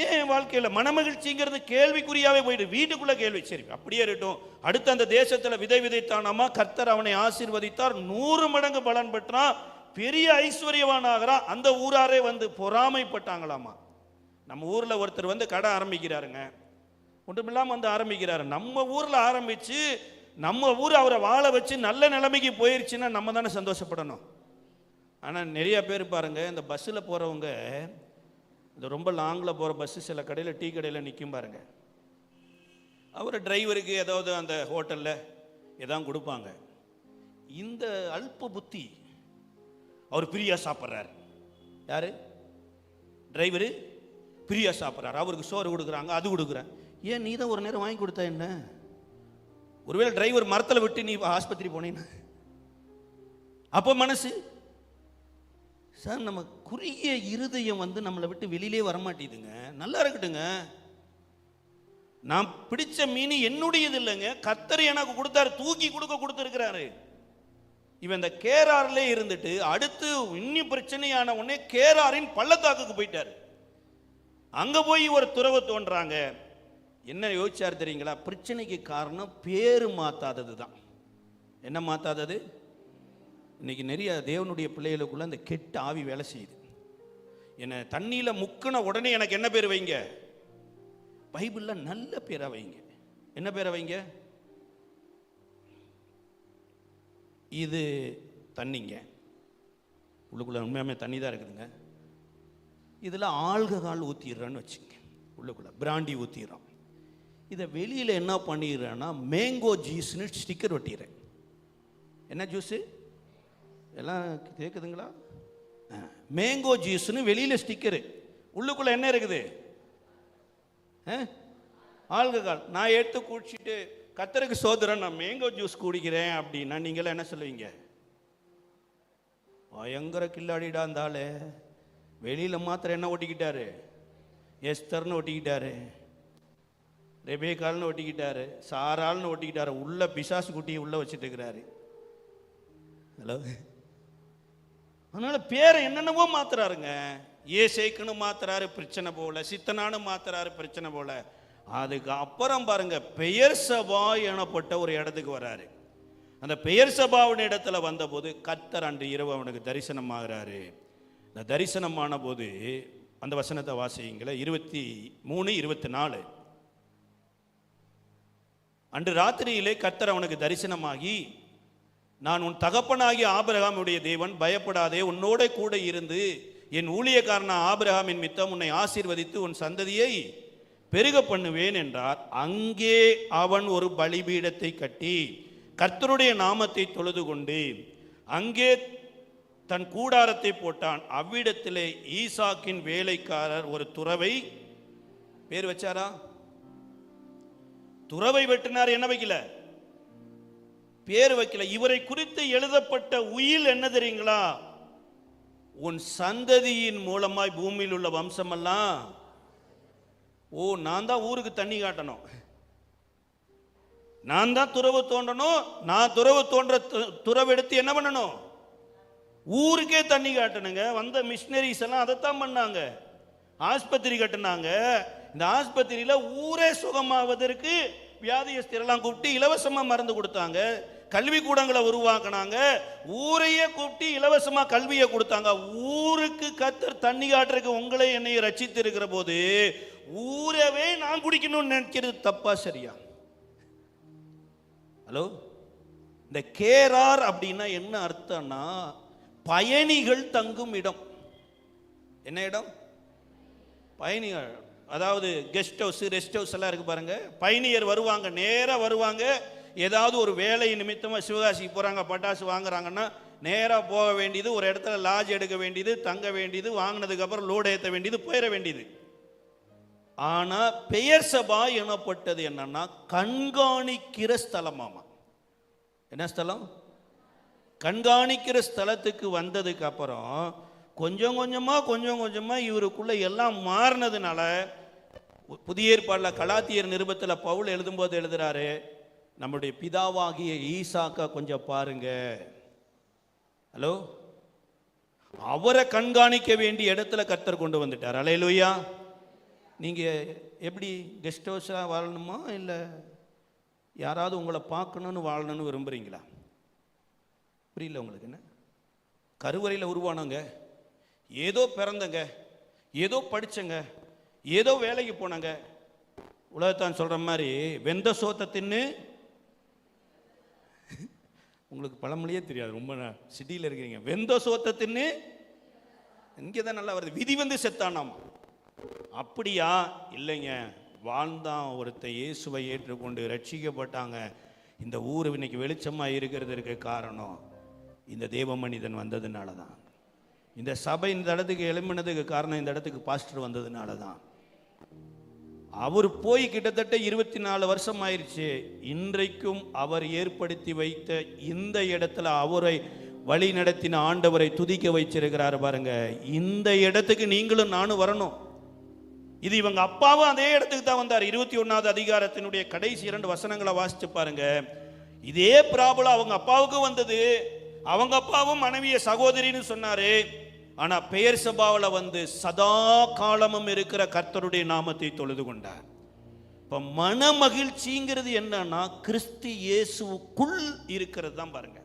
ஏன் என் வாழ்க்கையில் மனமகிழ்ச்சிங்கிறது கேள்விக்குறியாவே போயிடு? வீட்டுக்குள்ள கேள்வி. சரி அப்படியே இருக்கட்டும். அடுத்த அந்த தேசத்தில் விதை விதைத்தானாமா கர்த்தர் அவனை ஆசீர்வதித்தார். நூறு மடங்கு பலன் பெற்றான் பெரிய ஐஸ்வர்யவானாகிறான் அந்த ஊராரே வந்து பொறாமைப்பட்டாங்களாமா. நம்ம ஊரில் ஒருத்தர் வந்து கடை ஆரம்பிக்கிறாருங்க. ஒன்றுமில்லாமல் வந்து ஆரம்பிக்கிறாரு. நம்ம ஊரில் ஆரம்பித்து நம்ம ஊர் அவரை வாழ வச்சு நல்ல நிலைமைக்கு போயிருச்சுன்னா நம்ம தானே சந்தோஷப்படணும். ஆனால் நிறைய பேர் பாருங்கள் இந்த பஸ்ஸில் போகிறவங்க இந்த ரொம்ப லாங்கில் போகிற பஸ்ஸு சில கடையில் டீ கடையில் நிற்கும் பாருங்க. அவர் டிரைவருக்கு ஏதாவது அந்த ஹோட்டலில் எதாவது கொடுப்பாங்க. இந்த அல்ப புத்தி அவர் பிரியா சாப்பிட்றாரு. யார்? டிரைவரு பிரியா சாப்பிட்றாரு. அவருக்கு சோறு கொடுக்குறாங்க அது கொடுக்குறேன் ஏன் நீ தான் ஒரு நேரம் வாங்கி கொடுத்தா என்ன? ஒருவேளை டிரைவர் மரத்தில் விட்டு நீ ஆஸ்பத்திரி போனீன்னா. அப்போ மனசு சார் நம்ம குறுகிய இருதயம் வந்து நம்மளை விட்டு வெளியிலே வரமாட்டேதுங்க. நல்லா இருக்கட்டுங்க. நான் பிடிச்ச மீன் என்னுடையது இல்லைங்க. கத்தர் எனக்கு கொடுத்தாரு தூக்கி கொடுக்க கொடுத்துருக்கிறாரு. இவன் இந்த கேரார்ல இருந்துட்டு அடுத்து இன்னி பிரச்சனையான உடனே கேராரின் பள்ளத்தாக்குக்கு போயிட்டாரு. அங்க போய் ஒரு துறவு தோன்றாங்க. என்ன யோசிச்சார் தெரியுங்களா? பிரச்சனைக்கு காரணம் பேரு மாத்தாதது தான் என்ன மாத்தாதது? இன்றைக்கி நிறைய தேவனுடைய பிள்ளைகளுக்குள்ள அந்த கெட்ட ஆவி வேலை செய்யுது. என்னை தண்ணியில் முக்கின உடனே எனக்கு என்ன பேர் வைங்க? பைபிளில் நல்ல பேரை வைங்க. என்ன பேரை வைங்க? இது தண்ணிங்க. உள்ளுக்குள்ளே உண்மையாமே தண்ணி தான் இருக்குதுங்க. இதில் ஆல்கஹால் ஊற்றிடுறேன்னு வச்சுங்க. உள்ளுக்குள்ளே பிராண்டி ஊற்றிடுறோம் இதை வெளியில் என்ன பண்ணிடுறேன்னா மேங்கோ ஜூஸ்னு ஸ்டிக்கர் ஒட்டிடுறேன். என்ன ஜூஸு? எல்லாம் கேட்குதுங்களா மேங்கோ ஜூஸ்னு வெளியில் ஸ்டிக்கரு உள்ளுக்குள்ளே என்ன இருக்குது? ஆல்கஹால். நான் எடுத்து குடிச்சிட்டு கத்தருக்கு சோதரன் நான் மேங்கோ ஜூஸ் குடிக்கிறேன் அப்படின்னா நீங்களாம் என்ன சொல்லுவீங்க? பயங்கர கில்லாடிடா இருந்தாலே. வெளியில் மாத்திரம் என்ன ஒட்டிக்கிட்டாரு எஸ்தர்னு ஒட்டிக்கிட்டாரு ரெபேக்கால்னு ஒட்டிக்கிட்டாரு சாரால்னு ஒட்டிக்கிட்டாரு உள்ள பிசாசு குட்டியை உள்ளே வச்சுட்டு இருக்கிறாரு. ஹலோ? அதனால பேரை என்னென்னவோ மாத்துறாருங்க. ஏசேக்குன்னு மாத்துறாரு பிரச்சனை போல சித்தனானு மாத்துறாரு பிரச்சனை போல. அதுக்கு அப்புறம் பாருங்க பெயர் சபா எனப்பட்ட ஒரு இடத்துக்கு வராரு. அந்த பெயர் சபாவின் இடத்துல வந்தபோது கத்தர் அன்று இரவு அவனுக்கு தரிசனம் ஆகிறாரு. இந்த தரிசனமான போது அந்த வசனத்தை வாசிங்களே இருபத்தி மூணு இருபத்தி நாலு. அன்று ராத்திரியிலே கத்தர் அவனுக்கு தரிசனமாகி நான் உன் தகப்பனாகிய ஆபிரகாமுடைய தேவன் பயப்படாதே உன்னோட கூட இருந்து என் ஊழியக்காரன ஆபிரகாமின் மித்தம் உன்னை ஆசீர்வதித்து உன் சந்ததியை பெருக பண்ணுவேன் என்றார். அங்கே அவன் ஒரு பலிபீடத்தை கட்டி கர்த்தருடைய நாமத்தை தொழுது கொண்டு அங்கே தன் கூடாரத்தை போட்டான். அவ்விடத்திலே ஈசாக்கின் வேலைக்காரர் ஒரு துறவை பேர் வச்சாரா? துறவை வெட்டினார் என்ன வைக்கல? பேர் வைக்கல. இவரை குறித்து எழுதப்பட்ட உயில் என்ன தெரியுங்களா? உன் சந்ததியின் மூலமாய் பூமியில் உள்ள வம்சமெல்லாம். ஓ நான் தான் ஊருக்கு தண்ணி காட்டணும். நான் தான் துறவு தோண்டணும். நான் துறவு தோன்ற து- துறவு எடுத்து என்ன பண்ணணும்? ஊருக்கே தண்ணி காட்டணுங்க. வந்த மிஷினரிஸ் எல்லாம் அதைத்தான் பண்ணாங்க. ஆஸ்பத்திரி கட்டினாங்க. இந்த ஆஸ்பத்திரியில் ஊரே சுகமாவதற்கு வியாதியஸ்தரெல்லாம் கூப்பிட்டு இலவசமாக மருந்து கொடுத்தாங்க. கல்வி கூடங்களை உருவாக்குனாங்க. ஊரையே கூப்பிட்டு இலவசமாக கல்வியை கொடுத்தாங்க. ஊருக்கு கத்தர் தண்ணி காட்டுறதுக்கு உங்களை என்னை ரச்சித்து இருக்கிற போது ஊரவே நான் குடிக்கணும்னு நினைக்கிறது தப்பா சரியா? ஹலோ? இந்த கேரார் அப்படின்னா என்ன அர்த்தம்னா பயணிகள் தங்கும் இடம். என்ன இடம்? பயணிகள். அதாவது கெஸ்ட் ஹவுஸ் ரெஸ்ட் ஹவுஸ் எல்லாம் இருக்கு பாருங்க. பயணியர் வருவாங்க நேராக வருவாங்க. ஏதாவது ஒரு வேலை நிமித்தமாக சிவகாசிக்கு போகிறாங்க பட்டாசு வாங்குறாங்கன்னா நேராக போக வேண்டியது ஒரு இடத்துல லாட்ஜ் எடுக்க வேண்டியது தங்க வேண்டியது வாங்கினதுக்கப்புறம் லோடு ஏற்ற வேண்டியது போயிட வேண்டியது. ஆனால் பெயர் சபா எனப்பட்டது என்னன்னா கண்காணிக்கிற ஸ்தலமாமா என்ன ஸ்தலம்? கண்காணிக்கிற ஸ்தலத்துக்கு வந்ததுக்கு அப்புறம் கொஞ்சம் கொஞ்சமாக கொஞ்சம் கொஞ்சமாக இவருக்குள்ள எல்லாம் மாறினதுனால புதிய ஏற்பாடில் கலாத்தியர் நிருபத்தில் பவுல் எழுதும்போது எழுதுறாரு நம்முடைய பிதாவாகிய ஈசாக்கா கொஞ்சம் பாருங்க. ஹலோ? அவரை கண்காணிக்க வேண்டிய இடத்துல கர்த்தர் கொண்டு வந்துட்டார். அலையலுயா. நீங்கள் எப்படி கெஸ்ட் ஹவுஸாக வாழணுமா இல்லை யாராவது உங்களை பார்க்கணுன்னு வாழணும்னு விரும்புகிறீங்களா புரியல உங்களுக்கு என்ன? கருவறையில் உருவானவங்க. ஏதோ பிறந்தங்க. ஏதோ படித்தங்க ஏதோ வேலைக்கு போனாங்க. உலகத்தான் சொல்கிற மாதிரி வெந்த சோத்தை தின்னு. உங்களுக்கு பழமொழியே தெரியாது ரொம்ப சிட்டியில் இருக்கிறீங்க. வெந்த சோத்தை தின்னு. இங்கே தான் நல்லா வருது. விதி வந்து செத்தானாம். அப்படியா? இல்லைங்க. வாழ்ந்தான் ஒருத்த இயேசுவை ஏற்றுக்கொண்டு ரட்சிக்கப்பட்டாங்க இந்த ஊர் இன்னைக்கு வெளிச்சமாக இருக்கிறதுக்கு காரணம் இந்த தேவ மனிதன் வந்ததுனால தான் இந்த சபை இந்த இடத்துக்கு எழும்பினதுக்கு காரணம் இந்த இடத்துக்கு பாஸ்டர் வந்ததுனால தான் அவர் போய் கிட்டத்தட்ட இருபத்தி நாலு வருஷம் ஆயிடுச்சு இன்றைக்கும் அவர் ஏற்படுத்தி வைத்த இந்த இடத்துல அவரை வழி நடத்தின ஆண்டவரை துதிக்க வச்சிருக்கிறாரு பாருங்க. இந்த இடத்துக்கு நீங்களும் நானும் வரணும். இது இவங்க அப்பாவும் அதே இடத்துக்கு தான் வந்தார். இருபத்தி ஒன்றாவது அதிகாரத்தினுடைய கடைசி இரண்டு வசனங்களை வாசிச்சு பாருங்க. இதே ப்ராப்ளம் அவங்க அப்பாவுக்கும் வந்தது. அவங்க அப்பாவும் மனைவிய சகோதரின்னு சொன்னாரு. ஆனால் பெயர் சபாவில் வந்து சதா காலமும் இருக்கிற கர்த்தருடைய நாமத்தை தொழுது கொண்டார். இப்போ மன மகிழ்ச்சிங்கிறது என்னன்னா கிறிஸ்து இயேசுவுக்குள் இருக்கிறது தான் பாருங்க.